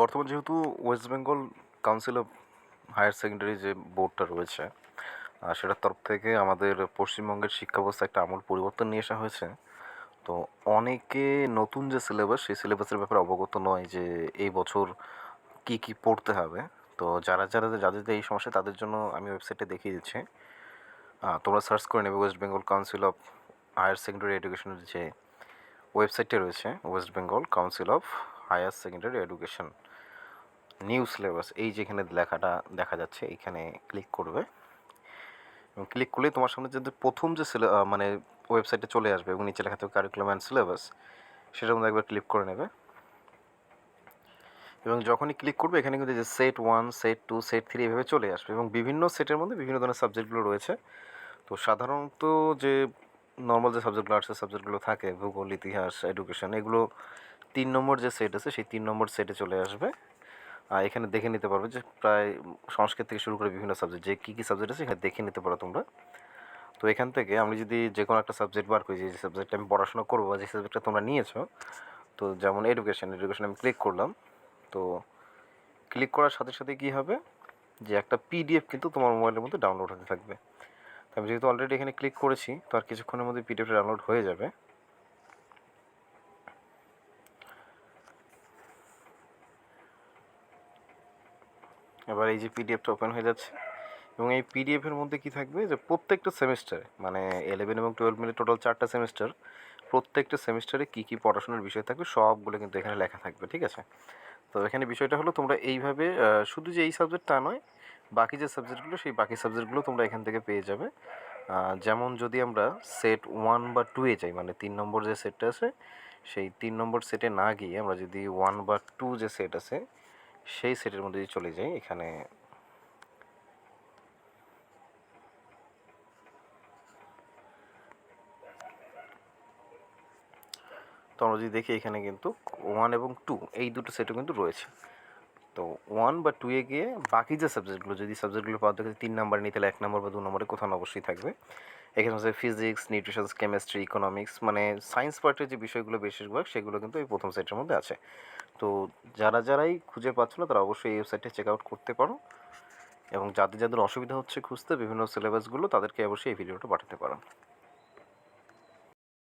বর্তমান যেহেতু West Bengal council of higher secondary যে বোর্ডটা রয়েছে সেটার তরফ থেকে আমাদের পশ্চিমবঙ্গের শিক্ষা ব্যবস্থা একটা আমূল পরিবর্তন নিয়ে আসা হয়েছে। তো অনেকে নতুন যে সিলেবাস সেই সিলেবাসের ব্যাপারে অবগত নয় যে এই বছর কি কি পড়তে হবে। তো যারা যারা যাদের এই সমস্যা, তাদের জন্য আমি ওয়েবসাইটে দেখিয়ে দিচ্ছি। তোমরা সার্চ করে নেবে West Bengal council of higher secondary এডুকেশনের যে ওয়েবসাইটটা রয়েছে, West Bengal council of higher secondary education new syllabus, এই যেখানে লেখাটা দেখা যাচ্ছে এইখানে ক্লিক করবে। এবং ক্লিক করলে তোমার সামনে যে প্রথম যে মানে ওয়েবসাইটে চলে আসবে এবং নিচে লেখা থাকবে কারিকুলাম অ্যান্ড সিলেবাস সেটার মধ্যে একবার ক্লিক করে নেবে। এবং যখনই ক্লিক করবে, এখানে কিন্তু যে set one set two set three এভাবে চলে আসবে এবং বিভিন্ন সেটের মধ্যে বিভিন্ন ধরনের সাবজেক্টগুলো রয়েছে। তো সাধারণত যে নর্মাল যে সাবজেক্টগুলো আর্টসের সাবজেক্টগুলো থাকে, ভূগোল, ইতিহাস এডুকেশন এগুলো তিন নম্বর যে সেট আছে, সেই তিন নম্বর সেটে চলে আসবে। আর এখানে দেখে নিতে পারবে যে প্রায় সংস্কৃত থেকে শুরু করে বিভিন্ন সাবজেক্ট যে কী কী সাবজেক্ট আছে এখানে দেখে নিতে পারো তোমরা। তো এখান থেকে আমি যদি যে কোনো একটা সাবজেক্ট বার করি, যে সাবজেক্টটা আমি পড়াশোনা করব বা যে সাবজেক্টটা তোমরা নিয়েছো, তো যেমন এডুকেশন এডুকেশন আমি ক্লিক করলাম। তো ক্লিক করার সাথে সাথে কী হবে? যে একটা পিডিএফ কিন্তু তোমার মোবাইলের মধ্যে ডাউনলোড হতে থাকবে। তো আমি যেহেতু অলরেডি এখানে ক্লিক করেছি, তো আর কিছুক্ষণের মধ্যে পিডিএফটা ডাউনলোড হয়ে যাবে। এবার এই যে পিডিএফটা ওপেন হয়ে যাচ্ছে, এবং এই পিডিএফের মধ্যে কি থাকবে যে প্রত্যেকটা সেমিস্টারে মানে ইলেভেন এবং টুয়েলভ মিলে টোটাল চারটা সেমিস্টার প্রত্যেকটা সেমিস্টারে কী কী পড়াশোনার বিষয় থাকবে সবগুলো কিন্তু এখানে লেখা থাকবে, ঠিক আছে? তো এখানে বিষয়টা হলো তোমরা এইভাবে শুধু যে এই সাবজেক্ট তা নয়, বাকি যে সাবজেক্টগুলো সেই বাকি সাবজেক্টগুলো তোমরা এখান থেকে পেয়ে যাবে। যেমন যদি আমরা সেট ওয়ান বা টুয়ে যাই মানে তিন নম্বর যে সেটটা আছে, সেই তিন নম্বর সেটে না গিয়ে আমরা যদি ওয়ান বা টু যে সেট আছে সেই সেটের মধ্যে যদি চলে যাই, এখানে তো আমরা যদি দেখি এখানে কিন্তু ওয়ান এবং টু এই দুটো সেটও কিন্তু রয়েছে। তো ওয়ান বা টুয়ে গিয়ে বাকি যে সাবজেক্টগুলো যদি সাবজেক্টগুলো পাওয়া দেখে তিন নাম্বার নিতে এক নম্বর বা দু নম্বরে কোথাও অবশ্যই থাকবে। এখানে হচ্ছে ফিজিক্স নিউট্রিশন কেমিস্ট্রি ইকোনমিক্স মানে সায়েন্স পার্টের যে বিষয়গুলো বেশিরভাগ, সেগুলো কিন্তু এই প্রথম সেটের মধ্যে আছে। তো যারা যারাই খুঁজে পাচ্ছ না, তারা অবশ্যই এই ওয়েবসাইটে চেক আউট করতে পারো। এবং যাদের যাদের অসুবিধা হচ্ছে খুঁজতে, বিভিন্ন সিলেবাসগুলো তাদেরকে অবশ্যই এই ভিডিওটা পাঠাতে পারো।